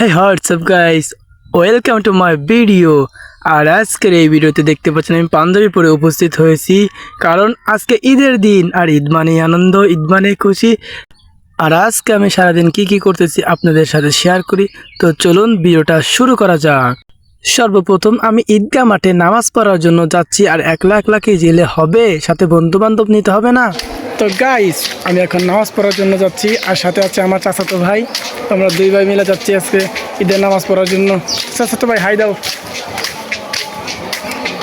হ্যাঁ what's up guys welcome to my video আর আজকের এই ভিডিওতে দেখতে পাচ্ছেন আমি পাঞ্জাবি পরে উপস্থিত হয়েছি। কারণ আজকে ঈদের দিন আর ঈদ মানে আনন্দ, ঈদ মানে খুশি। আর আজকে আমি সারাদিন কি কি করতেছি আপনাদের সাথে শেয়ার করি। তো চলুন ভিডিওটা শুরু করা যাক। সর্বপ্রথম আমি ঈদগাহ মাঠে নামাজ পড়ার জন্য যাচ্ছি। আর একলা একলা কি জেলে হবে? সাথে বন্ধু বান্ধব নিতে হবে না? তো গাইস আমি এখন নামাজ পড়ার জন্য যাচ্ছি। আর সাথে আছে আমার চাচাতো ভাই। আমরা দুই ভাই মিলে যাচ্ছি আজকে ঈদের নামাজ পড়ার জন্য। চাচাতো ভাই, হাই দাও।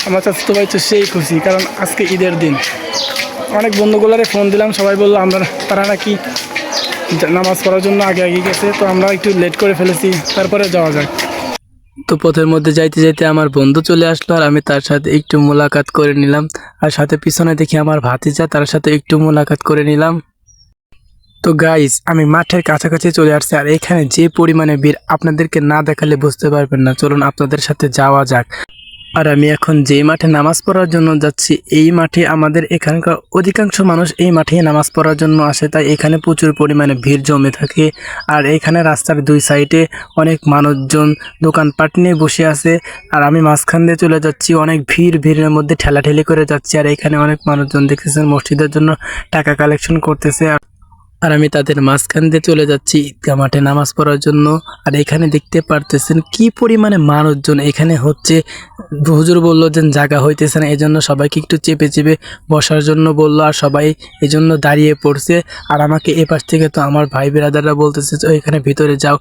আমার চাচাতো ভাই তো সেই খুশি, কারণ আজকে ঈদের দিন। অনেক বন্ধুগুলারে ফোন দিলাম, সবাই বলল, আমরা, তারা নাকি নামাজ পড়ার জন্য আগে আগে গেছে, তো আমরা একটু লেট করে ফেলেছি, তারপরে যাওয়া যাক। তো পথের মধ্যে যাইতে যাইতে আমার বন্ধু চলে আসলো, আর আমি তার সাথে একটু মোলাকাত করে নিলাম। আর সাথে পিছনে দেখি আমার ভাতিজা, তার সাথে একটু মোলাকাত করে নিলাম। তো গাইস আমি মাঠের কাছাকাছি চলে আসছি আর এখানে যে পরিমাণে ভিড় আপনাদেরকে না দেখালে বুঝতে পারবেন না। চলুন আপনাদের সাথে যাওয়া যাক। আর আমি এখন যেই মাঠে নামাজ পড়ার জন্য যাচ্ছি, এই মাঠে আমাদের এখানকার অধিকাংশ মানুষ এই মাঠে নামাজ পড়ার জন্য আসে, তাই এখানে প্রচুর পরিমাণে ভিড় জমে থাকে। আর এখানে রাস্তার দুই সাইডে অনেক মানুষজন দোকানপাট নিয়ে বসে আছে। আর আমি মাঝখান দিয়ে চলে যাচ্ছি, অনেক ভিড়, ভিড়ের মধ্যে ঠেলাঠেলি করে যাচ্ছি। আর এখানে অনেক মানুষজন দেখতেছেন, মসজিদের জন্য টাকা কালেকশন করতেছে। আর আর আমি তাদের মাঝখান দিয়ে চলে যাচ্ছি ঈদগাহ মাঠে নামাজ পড়ার জন্য। আর এখানে দেখতে পারতেছেন কি পরিমাণে মানুষজন এখানে হচ্ছে। হুজুর বলল যে জায়গা হইতেছে না এই জন্য সবাইকে একটু চেপে চেপে বসার জন্য বলল, আর সবাই এই জন্য দাঁড়িয়ে পড়ছে। আর আমাকে এ পাশ থেকে তো আমার ভাই বিরাদাররা বলতেছে যে এখানে ভিতরে যাও।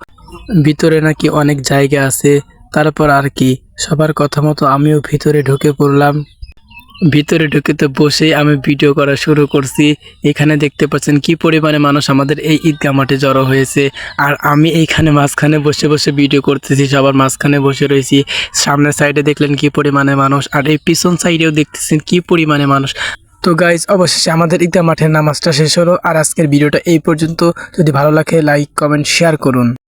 ভিতরে নাকি অনেক জায়গা আছে। তারপর আর কি, সবার কথা মতো আমিও ভিতরে ঢুকে পড়লাম। ভিতরে ঢুকে তো বসেই আমি ভিডিও করা শুরু করছি। এখানে দেখতে পাচ্ছেন কি পরিমাণে মানুষ আমাদের এই ঈদগাহ মাঠে জড়ো হয়েছে। আর আমি এইখানে মাঝখানে বসে বসে ভিডিও করতেছি, সবার মাঝখানে বসে রয়েছি। সামনের সাইডে দেখলেন কি পরিমাণে মানুষ, আর এই পিছন সাইডেও দেখতেছেন কি পরিমাণে মানুষ। তো গাইজ অবশেষে আমাদের ঈদগাহ মাঠের নামাজটা শেষ হলো। আর আজকের ভিডিওটা এই পর্যন্ত। যদি ভালো লাগে লাইক কমেন্ট শেয়ার করুন।